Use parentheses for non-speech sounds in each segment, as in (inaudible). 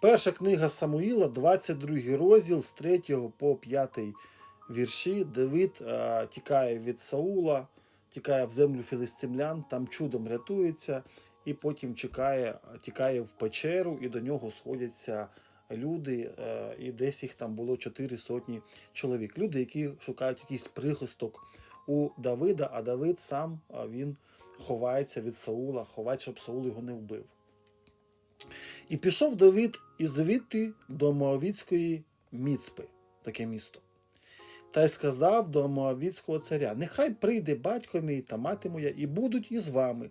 Перша книга Самуїла, 22 розділ з 3 по 5 вірші. Давид е, тікає від Саула, тікає в землю філистимлян, там чудом рятується, і потім чекає, тікає в печеру, і до нього сходяться люди, е, і десь їх там було 4 сотні чоловік. Люди, які шукають якийсь прихисток у Давида, а Давид сам а, він ховається від Саула, ховається, щоб Саул його не вбив. І пішов Давид із звідти до Моавіцької Міцпи, таке місто. Та й сказав до Моавіцького царя: Нехай прийде батько мій та мати моя, і будуть із вами,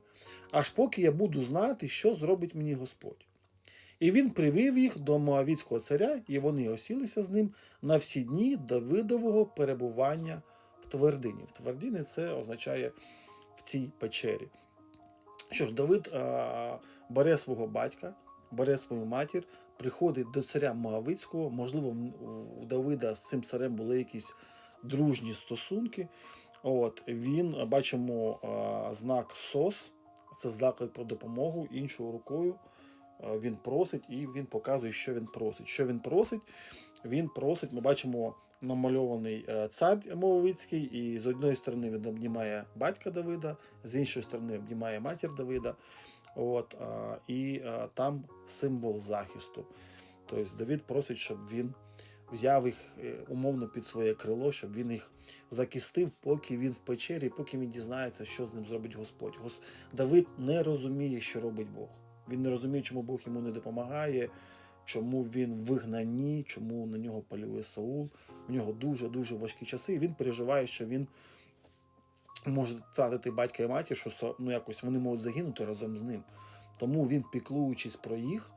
аж поки я буду знати, що зробить мені Господь. І він привів їх до Моавіцького царя, і вони осілися з ним на всі дні Давидового перебування в твердині. В твердині це означає в цій печері. Що ж, Давид а, бере свого батька, бере свою матір, приходить до царя Моавицького. Можливо, у Давида з цим царем були якісь дружні стосунки. От він бачимо а, знак СОС, це заклик про допомогу іншою рукою. Він просить і він показує, що він просить. Що він просить? Він просить, ми бачимо намальований е, цар Мовицький, і з одної сторони він обнімає батька Давида, з іншої сторони обнімає матір Давида. От, і там символ захисту. Тобто Давид просить, щоб він взяв їх е, умовно під своє крило, щоб він їх захистив, поки він в печері, поки він дізнається, що з ним зробить Господь. Гос... Давид не розуміє, що робить Бог. Він не розуміє, чому Бог йому не допомагає, чому він в вигнанні, чому на нього полює Саул. У нього дуже-дуже важкі часи, і він переживає, що він може втратити батька і матір, що ну, якось вони можуть загинути разом з ним. Тому він, піклуючись про їх,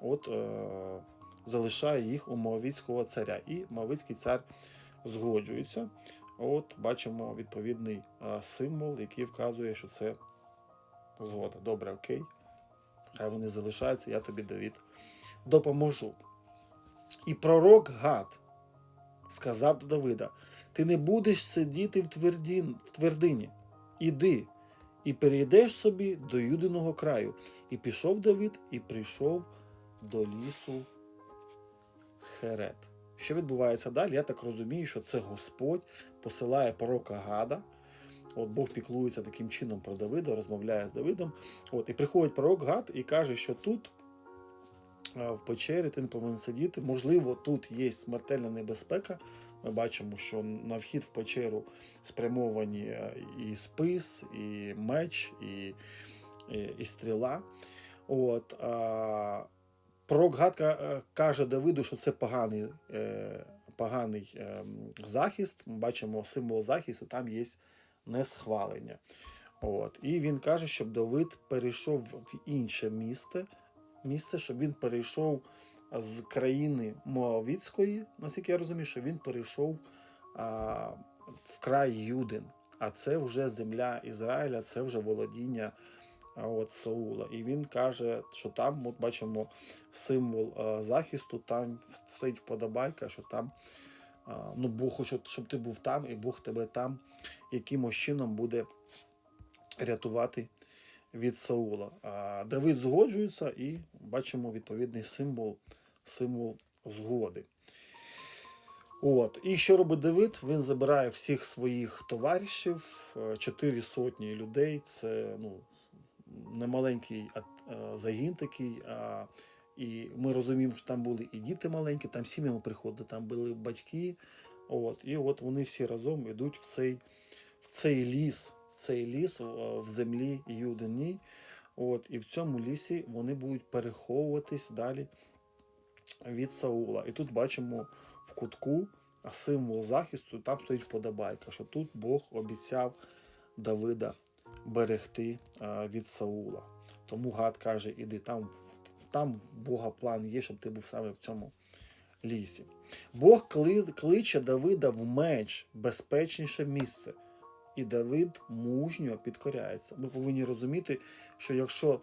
от, е, залишає їх у Моавіцького царя. І Моавіцький цар згоджується. От бачимо відповідний е, символ, який вказує, що це згода. Добре, окей. Хай вони залишаються, я тобі Давід допоможу. І пророк Гад сказав до Давида: Ти не будеш сидіти в, твердін, в твердині. Іди і перейдеш собі до Юдиного краю. І пішов Давид і прийшов до лісу Херет. Що відбувається далі? Я так розумію, що це Господь посилає пророка Гада. От Бог піклується таким чином про Давида, розмовляє з Давидом. От, і приходить пророк Гад і каже, що тут в печері ти не повинен сидіти. Можливо, тут є смертельна небезпека. Ми бачимо, що на вхід в печеру спрямовані е, і спис, і меч, і, і, і стріла. От, а, пророк Гад ка- каже Давиду, що це поганий, е, поганий е, захист. Ми бачимо символ захисту, там є несхвалення. От. І він каже, щоб Давид перейшов в інше місце, місце, щоб він перейшов з країни Моавіцької, наскільки я розумію, що він перейшов а, в край Юдин. А це вже земля Ізраїля, це вже володіння от, Саула. І він каже, що там, от бачимо символ а, захисту, там стоїть вподобайка, що там а, ну, Бог хоче, щоб ти був там, і Бог тебе там якимось чином буде рятувати від Саула. А Давид згоджується і бачимо відповідний символ, символ згоди. От. І що робить Давид? Він забирає всіх своїх товаришів, е, чотири сотні людей. Це ну, немаленький е, загін такий. А, і ми розуміємо, що там були і діти маленькі, там сім'ями приходили, там були батьки. От. І от вони всі разом йдуть в цей, в цей ліс, цей ліс е, в землі Юдині. От, і в цьому лісі вони будуть переховуватись далі від Саула. І тут бачимо в кутку символ захисту, там стоїть вподобайка, що тут Бог обіцяв Давида берегти а, від Саула. Тому Гад каже: іди там, там в Бога план є, щоб ти був саме в цьому лісі. Бог кличе Давида в меч, безпечніше місце. І Давид мужньо підкоряється. Ми повинні розуміти, що якщо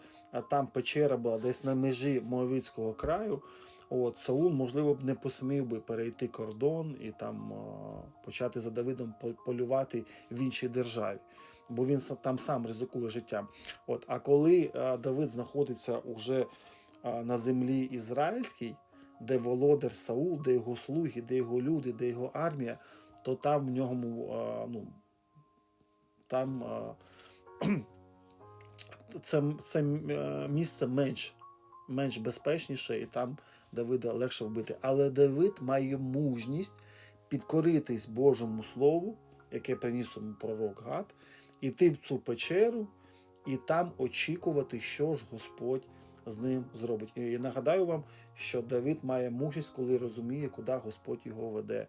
там печера була десь на межі Моавицького краю, от Саул, можливо, б не посмів би перейти кордон і там почати за Давидом по- полювати в іншій державі, бо він там сам ризикує життям. От, а коли Давид знаходиться уже на землі ізраїльській, де володар Саул, де його слуги, де його люди, де його армія, то там в ньому ну, там (clears throat) це, це е, місце менш, менш безпечніше, і там Давида легше вбити. Але Давид має мужність підкоритись Божому Слову, яке приніс йому пророк Гад, іти в цю печеру і там очікувати, що ж Господь з ним зробить. І нагадаю вам, що Давид має мужність, коли розуміє, куди Господь його веде.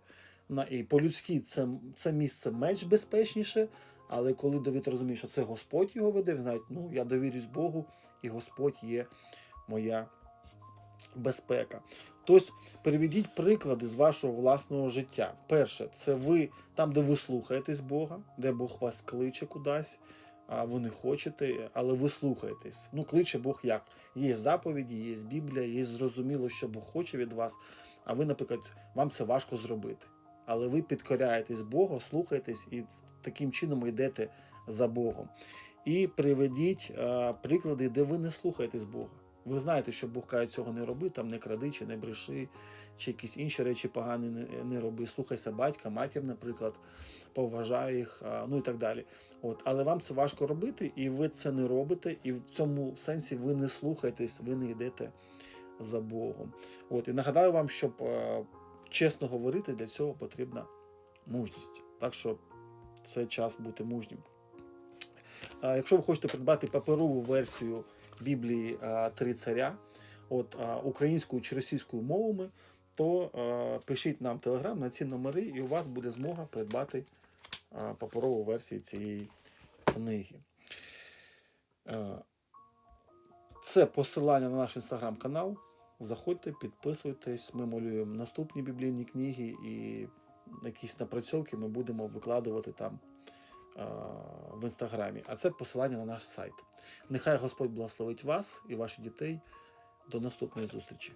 І по-людськи це, це місце менш безпечніше, але коли Давид розуміє, що це Господь його веде, він ну я довірюсь Богу, і Господь є моя безпека. Тобто, переведіть приклади з вашого власного життя. Перше, це ви там, де ви слухаєтесь Бога, де Бог вас кличе кудись, а ви не хочете, але ви слухаєтесь. Ну, кличе Бог як? Є заповіді, є Біблія, є зрозуміло, що Бог хоче від вас. А ви, наприклад, вам це важко зробити. Але ви підкоряєтесь Богу, слухаєтесь і таким чином йдете за Богом. І приведіть е, приклади, де ви не слухаєтесь Бога. Ви знаєте, що Бог каже, цього не роби, там не кради, чи не бреши, чи якісь інші речі погані не, не роби. Слухайся батька, матір, наприклад, поважай їх, а, ну і так далі. От, але вам це важко робити, і ви це не робите, і в цьому сенсі ви не слухаєтесь, ви не йдете за Богом. От, і нагадаю вам, щоб е, чесно говорити, для цього потрібна мужність. Так що це час бути мужнім. Якщо ви хочете придбати паперову версію Біблії Три царя, от українською чи російською мовами, то пишіть нам Телеграм на ці номери, і у вас буде змога придбати паперову версію цієї книги. Це посилання на наш інстаграм-канал. Заходьте, підписуйтесь, ми малюємо наступні біблійні книги і якісь напрацьовки ми будемо викладувати там в інстаграмі. А це посилання на наш сайт. Нехай Господь благословить вас і ваших дітей. До наступної зустрічі.